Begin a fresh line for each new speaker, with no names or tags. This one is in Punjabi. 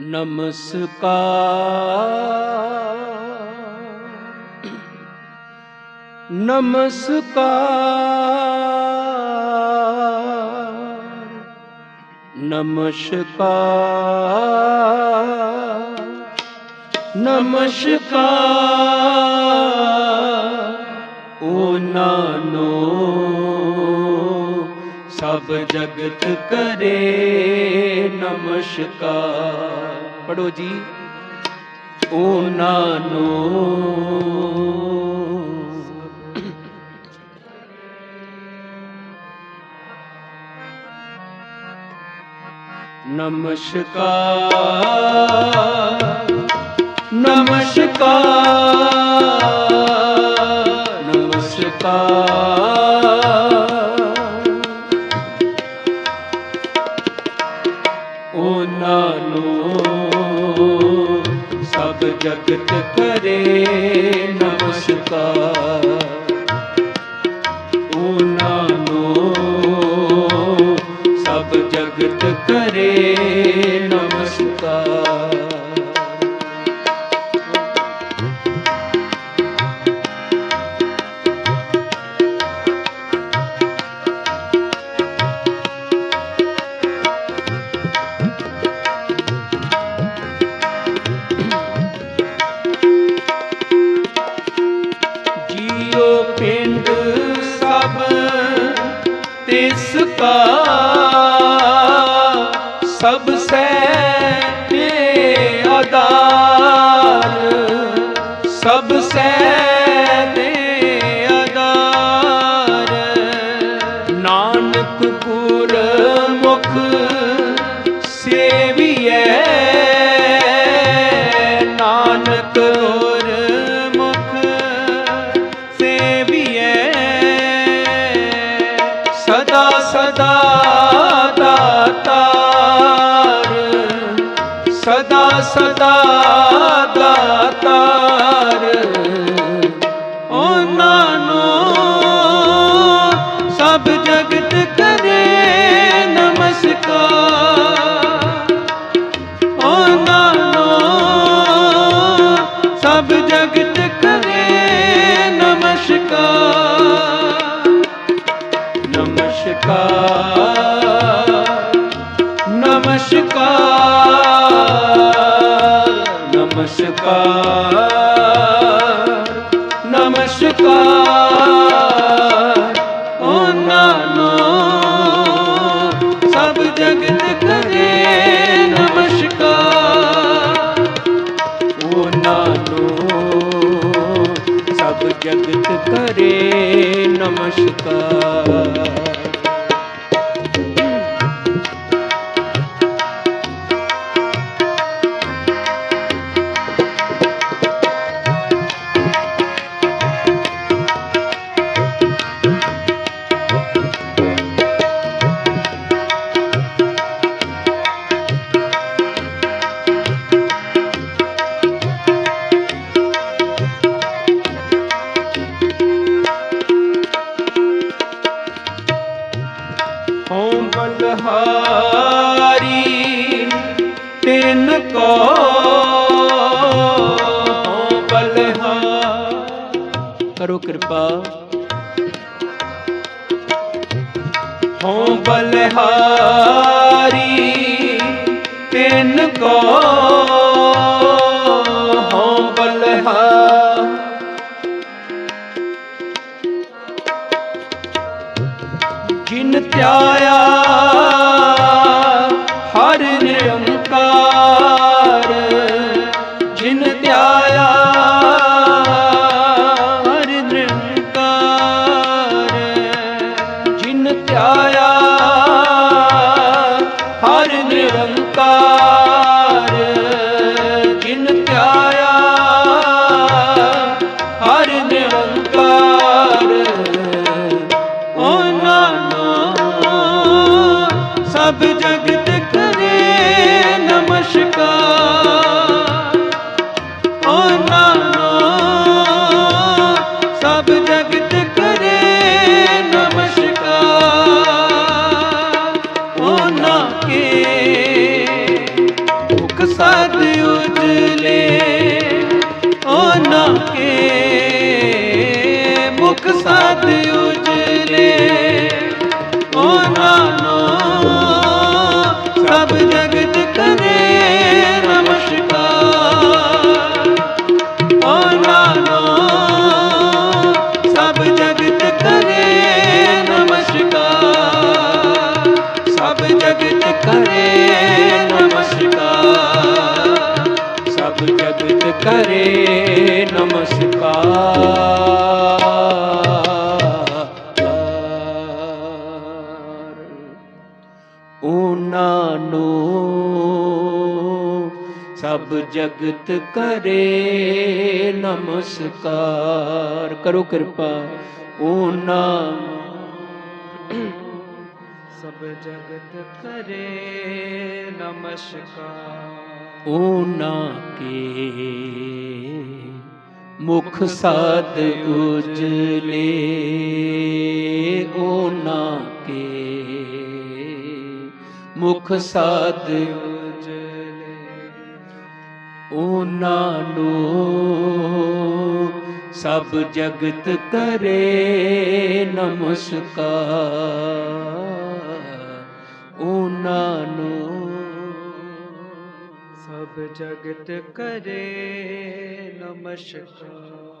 ਨਮਸਕਾਰ ਨਮਸਕਾਰ ਨਮਸਕਾਰ ਨਮਸਕਾਰ ਓ ਨਾਨੋ ਸਭ ਜਗਤ ਕਰੇ ਨਮਸਕਾਰ ਪੜੋ ਜੀ। ਓ ਨਾਨੋ ਨਮਸਕਾਰ ਨਮਸਕਾਰ। ਸਭ ਜਗਤ ਕਰੇ ਨਮਸਕਾਰ। ਓ ਨਾਨੋ ਸਭ ਜਗਤ ਕਰੇ ਨਮਸਕਾਰ। ਤਿਸ ਕਾ ਸਭ ਸੇ ਤੇ ਸਭ ਸੇ ਤੇ ਨਾਨਕ ਗੁਰ ਮੁਖ ਸੇਵੀਐ। ਨਾਨਕ ਸਦਾ ਸਦਾ ਦਾਤਾਰ। ਉਹਨਾਂ ਨੂੰ ਸਭ ਜਗਤ ਕਰੇ ਨਮਸਕਾਰ। ਉਹਨਾਂ ਨੂੰ ਸਭ ਜਗਤ ਕਰੇ ਨਮਸਕਾਰ। ਨਮਸਕਾਰ। ਨਮਸਕਾਰ ਨਮਸਕਾਰ ਨਮਸਕਾਰ ਉਹਨਾਂ ਨੂੰ ਸਭ ਜਗਤ ਕਰੇ ਨਮਸਕਾਰ ਉਹਨਾਂ ਨੂੰ ਸਭ ਜਗਤ ਕਰੇ ਨਮਸਕਾਰ ਬਲਹਾਰੀ ਤਿਨ ਕੋ ਬਲਹਾ ਕਰੋ ਕਿਰਪਾ। ਹਉ ਬਲਹਾਰੀ ਤਿਨ ਕੋ ਹਉ ਬਲਹਾ ਜਿਨ ਧਿਆਇਆ ਜਿਨ ਸਦ ਉਜਲੇ ਉਹਨਾਂ ਨੂੰ ਸਭ ਜਗਤ ਕਰੇ ਨਮਸਕਾਰ। ਉਹਨਾਂ ਨੂੰ ਸਭ ਜਗਤ ਕਰੇ ਨਮਸਕਾਰ। ਸਭ ਜਗਤ ਕਰੇ ਨਮਸਕਾਰ। ਸਭ ਜਗਤ ਕਰੇ ਨਮਸਕਾਰ। ਸਭ ਜਗਤ ਕਰੇ ਨਮਸਕਾਰ ਕਰੋ ਕਿਰਪਾ ਉਹਨਾਂ
ਸਭ ਜਗਤ ਕਰੇ ਨਮਸਕਾਰ।
ਉਹਨਾਂ ਕੇ ਮੁਖ ਸਾਧ ਉਜਲੇ ਉਹਨਾਂ ਕੇ ਮੁਖ ਸਾਧ ਉਹਨਾਂ ਨੂੰ ਸਭ ਜਗਤ ਕਰੇ ਨਮਸਕਾਰ ਉਹਨਾਂ ਨੂੰ
ਸਭ ਜਗਤ ਕਰੇ ਨਮਸਕਾਰ